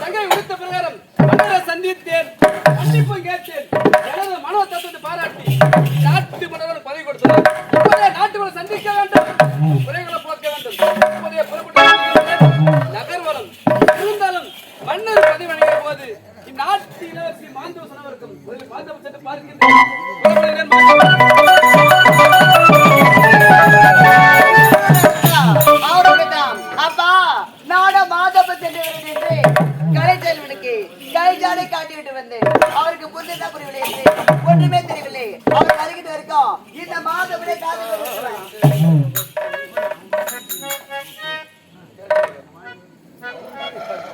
தங்கை விடுத்த பிரகாரம் மன்னரை சந்தித்தேன். மன்னிப்பு கேட்டேன். எனது மனோ தத்துவத்தை பாராட்டி நாட்டு மன்னர்கள் பதவி கொடுத்தார் நாட்டு மன்னர் சந்திக்க வேண்டும். குறைகளை போக்க வேண்டும். இப்போதே புறப்பட்டு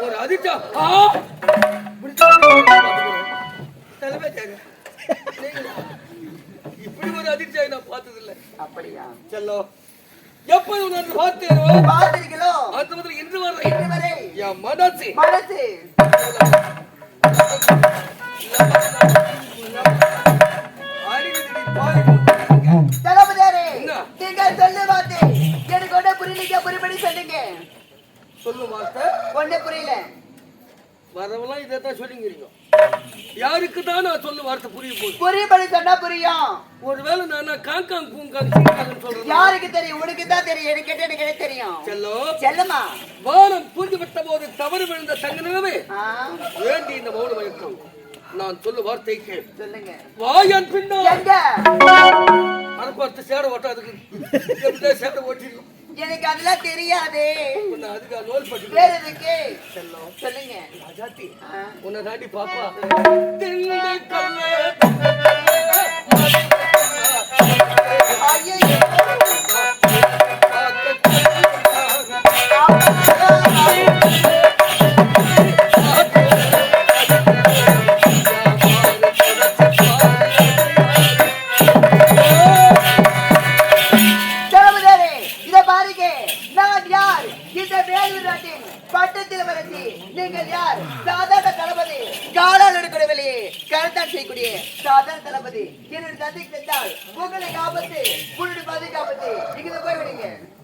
ஒரு அதிர்ச்சா! இப்படி ஒரு அதிர்ச்சியை நான் பார்த்ததில்லை. அப்படியா? செல்லம் எப்போது உணர்ந்து பார்த்தேனோ? பார்த்தீர்களோ? அந்த முதல் இன்று வரை. இன்று வரை. என் மனசு. மனசு. சொல்லு மாஸ்டர். ஒண்ணு புரியல. வரவெல்லாம் இதை தான் சொல்லிங்கிறீங்க. யாருக்கு தான் நான் சொல்ல வார்த்தை புரிய போகுது புரிபடி சொன்னா புரியும். ஒருவேளை நான் காங்காங் பூங்காங் சீங்காங்கன்னு சொல்றேன்? யாருக்கு தெரியும்? உனக்கு தான் தெரியும். எனக்கு கேட்ட எனக்கு தெரியும். செல்லோ. செல்லுமா. வானம் பூஜை விட்ட போது தவறு விழுந்த தங்க நிலவே வேண்டி இந்த மௌன மயக்கம். நான் சொல்ல வார்த்தை கேள். சொல்லுங்க. வாயன் பின்னா எங்க? அனுப்பத்து சேட எப்படியா சேட ஓட்டிடும் எனக்கு அதெல்லாம் தெரியாது. வேற எதுக்கு? சொல்லுங்க. உன்னை தாண்டி பாப்பா.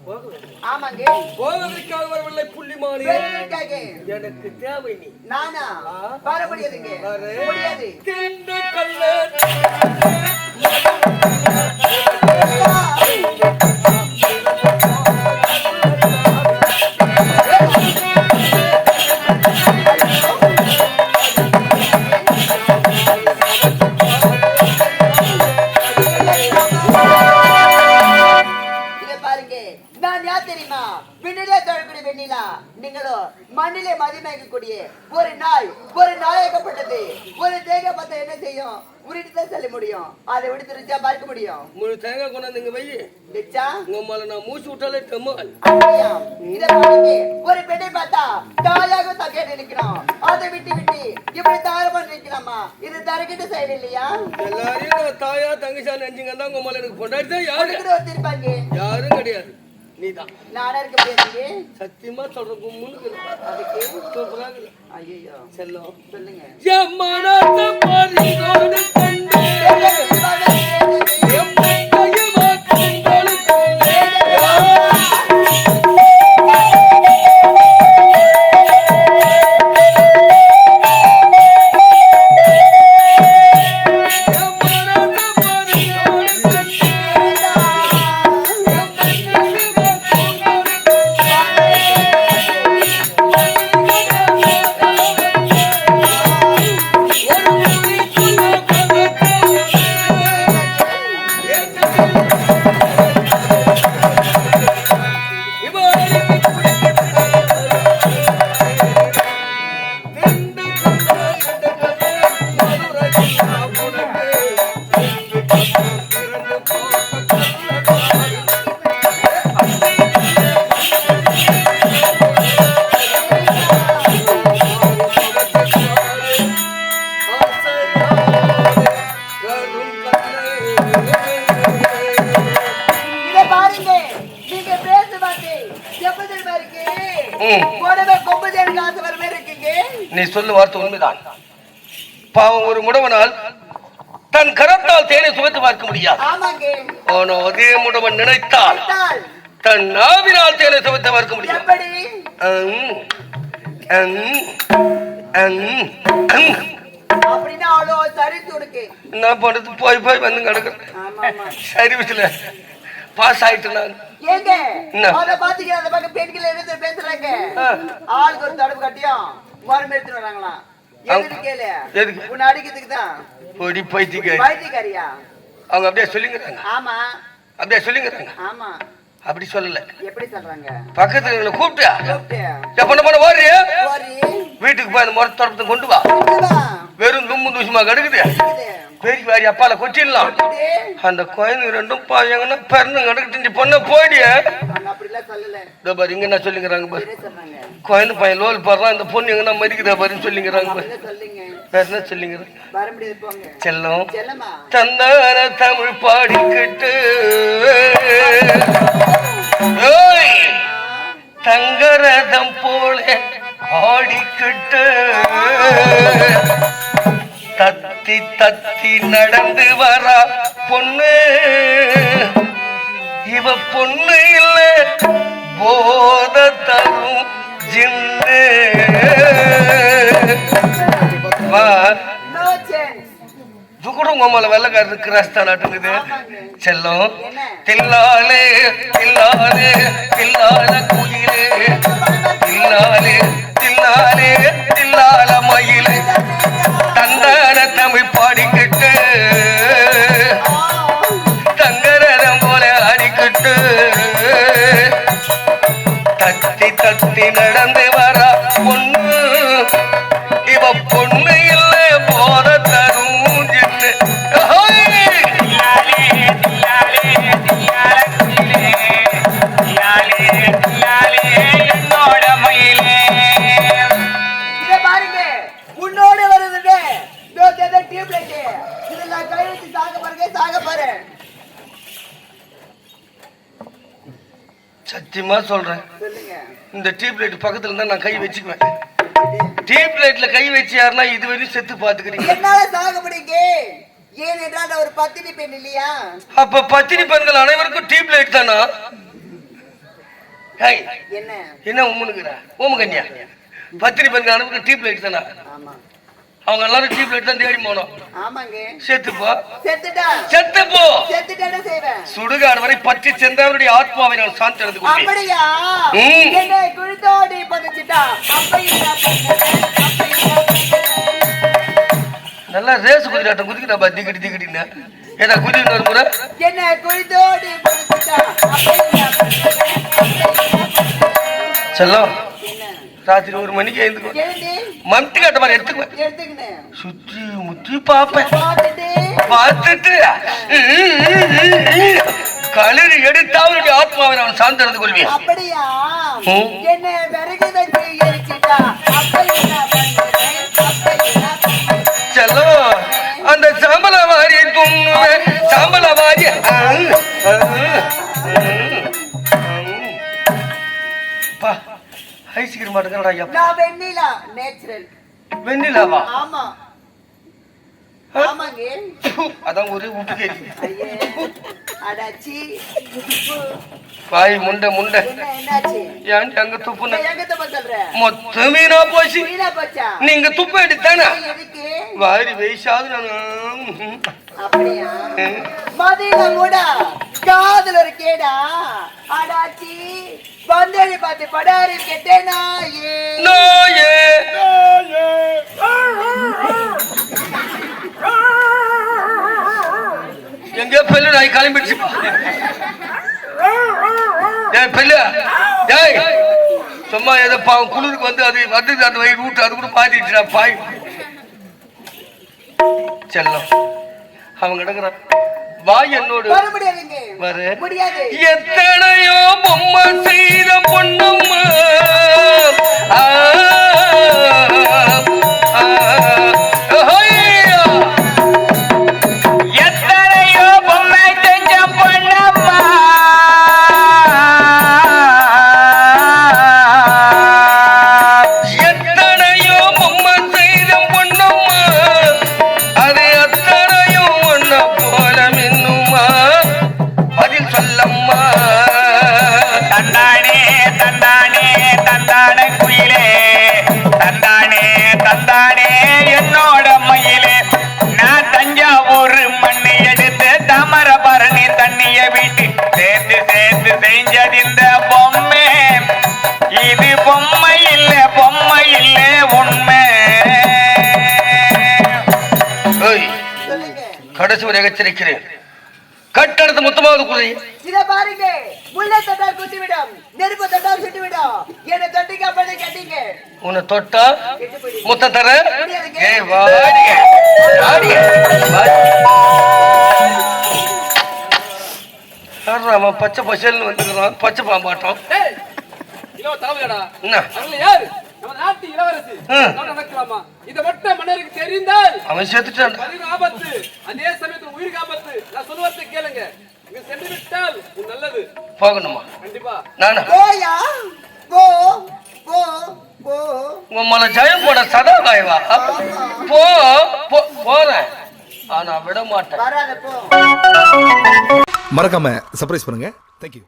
ஆமாங்க. போவதற்காக வரவில்லை புள்ளிமானி எனக்கு தேவை நீ. நானா? வர முடியாதுங்க. முடியாது. தேங்காய் கொண்டாந்து இங்க வை. நிச்சா உங்க அம்மால நான் மூச்சு விட்டாலே தெம்மால் ஒரு பெண்ணை பார்த்தா தாயாக தகைய நினைக்கிறோம் அதை விட்டு விட்டு இப்படி தாரமா நினைக்கலாமா இது தரக்கிட்ட செயல் இல்லையா எல்லாரையும் நான் தாயா தங்கச்சா நினைச்சுங்க தான் உங்க அம்மால எனக்கு பொண்டாட்டி தான் யாரு? ஒருத்திருப்பாங்க யாரும் கிடையாது. நீதான். நானா இருக்க முடியாது சத்தியமா சொல்ற கும்முன்னு அதுக்கு. ஐயோ செல்லம். சொல்லுங்க. நீ சொல்ல வார்த்தை உண்மைதான். பாவம் ஒரு முடவனால் தன் கரத்தால் தேனை சுவைத்து பார்க்க முடியாது. ஆனா முடவன் நினைத்தால் தன் நாவினால் தேனை சுவைத்து பார்க்க முடியாது. எப்படி? அங் அங் அப்படின்னா அவ்வளோ உனக்கு. என்ன பண்றது போய் போய் வந்து ஆமா ஆமா சர்வீஸ்ல பாஸ் ஆயிட்டு நான். ஏங்க? அத அந்த பக்கம் பெண்கள் எழுந்து பேசுறாங்க. ஆளுக்கு ஒரு கட்டியும் மரம் எடுத்துட்டு வராங்களாம் எதுக்கு கேளு. எதுக்கு? உன்னை அடிக்கிறதுக்கு தான். பொடி பைத்திக்க பைத்தியக்காரியா? அவங்க அப்படியே சொல்லிங்கிறாங்க. ஆமா. அப்படியே சொல்லிங்கிறாங்க. ஆமா. அப்படி சொல்லல. எப்படி சொல்றாங்க? பக்கத்துல கூப்பிட்டா எப்ப ஓடுறிய. வீட்டுக்கு போய் அந்த முறை தொடப்பத்தை கொண்டு வா. வெறும் தும்பு தூசிமா கிடக்குது. பெரிய வாரி அப்பால கொட்டிடலாம் இது, அந்த குழந்தை ரெண்டும் பாயங்கன்னா பிறந்து கிடக்குட்டு பொண்ணை போயிடிய பாரு இங்க என்ன சொல்லிங்கிறாங்க பாரு. குழந்தை பையன் லோல் பாடுறான் இந்த பொண்ணு எங்கன்னா மதிக்குதா பாருன்னு சொல்லிங்கிறாங்க பாரு. வேற என்ன சொல்லிங்கிறாங்க செல்லம். தந்தார தமிழ் பாடிக்கிட்டு. தங்கரதம் போல ஆடிக்கிட்டு தத்தி தத்தி நடந்து வரா பொண்ணு. இவ பொண்ணு இல்ல போத தரும் ஜின்னு. கூட உங்க அம்மால வெள்ளக்காரரு கிராஸ்தா நாட்டுங்குது செல்லம். தில்லாலே தில்லால தத்தி நடந்து வர பொண்ணு. இவ பொண்ணு இல்ல போத தரும். ஹோய்! இத பாருங்க உன்னோட வருதுங்க. இந்த டியூப் லைட் இதுல கை வச்சு சாக பாருங்க சாக பாரு. சத்தியமா சொல்றேன். இந்த டியூப் லைட் பக்கத்துல இருந்தா நான் கை வச்சுக்குவேன். டியூப் லைட்ல கை வச்சு யாருன்னா இதுவரையும் செத்து பாத்துக்கிறீங்க. என்னால சாக முடியுங்க ஏன் என்றால் நான் ஒரு பத்தினி பெண் இல்லையா? அப்ப பத்தினி பெண்கள் அனைவருக்கும் டியூப் லைட் தானா? என்ன? என்ன உம்முனுக்குற? ஓம கன்யா பத்தினி பெண்கள் அனைவருக்கும் டியூப் லைட் தானா? ஆமா. அவங்க எல்லாரும் டியூப் லைட் தான் தேடி போனோம். ஆமாங்க. செத்து போ செத்துட்டா? செத்து போ செத்துட்டா என்ன செய்வேன்? சுடுகாடு வரை பற்றி சென்றவருடைய ஆத்மாவை நான் சாந்தி அடைந்து கொண்டேன். அப்படியா. என்ன பதிச்சுட்டா? நல்லா ரேஸ் குதிராட்டம் குதிக்கிறா திகிடி திகிடின்னு ஏதா குதி இன்னொரு முறை? என்ன பதிச்சுட்டா? செல்லம். ராத்திரி ஒரு மணிக்கு எழுந்துக்கோ மம்டி கட்ட மாதிரி எடுத்துக்குவேன் சுத்தி முத்தி பார்ப்பேன். பார்த்துட்டு. களரி எடுத்தா அவருடைய ஆத்மாவை நான் சார்ந்திருந்து கொள்வேன். அப்படியா. என்ன விறகு ஐஸ்கிரீம் மாட்டேங்கிறடா ஐயா நான் வெண்ணிலா நேச்சுரல் வெண்ணிலாவா? ஆமா. ஆமாங்க. அதான் ஒரே உப்பு அடாச்சி பாய் முண்டை முண்டை. ஏன்டி அங்க துப்புன மொத்தமே நான் போச்சு. நீங்க துப்ப எடுத்தானே? வாரி வெயிசாது நான். அப்படியா? மதியில கூட காதல் ஒரு கேடா. அடாச்சி பந்தேரி பார்த்து படாரி கேட்டேனா ஏ நோயே. எங்கேயோ பெல்லு நாய் கிளம்பிடுச்சு. டேய் பெல்லு. டேய். சும்மா ஏதோ பாவம் குளிருக்கு வந்து அது வந்து அந்த வயிறு விட்டு அது கூட மாத்திடுச்சுடா பாய். செல்லம். அவன் கிடக்குறான். வா என்னோடு. வர. முடியாது. எத்தனையோ பொம்மை செய்த பொண்ணும்மா. எச்சரிக்கிறேன் கட்டடத்து மொத்தமாவது குறை. இத பாருங்க. முல்லை தொட்டால் குத்திவிடும். நெருப்பு தொட்டால் சுட்டுவிடும். என்னை தொட்டிக்க பண்ணி கட்டிங்க. உன்னை தொட்டா. முத்த தர? ஏய் அவன் பச்சை பசல்னு வந்துக்கிறான் பாம்பாட்டம். என்ன? இளவரசி. இதை மட்டும் மன்னருக்கு தெரிந்தால் அவன் செத்துட்டான் ஆபத்து. அதே உயிருக்கு ஆபத்து நான் சொல்லுவதை கேளுங்க. இங்க சென்று விட்டால் உன் நல்லது. போகணுமா? கண்டிப்பா. நானா? போயா? போ போ போ. உன் மலை ஜெயம் போட சதா காயவா போ போ போறேன். ஆனா விட மாட்டேன். வராத போ. மறக்காம சர்ப்ரைஸ் பண்ணுங்க. தேங்க்யூ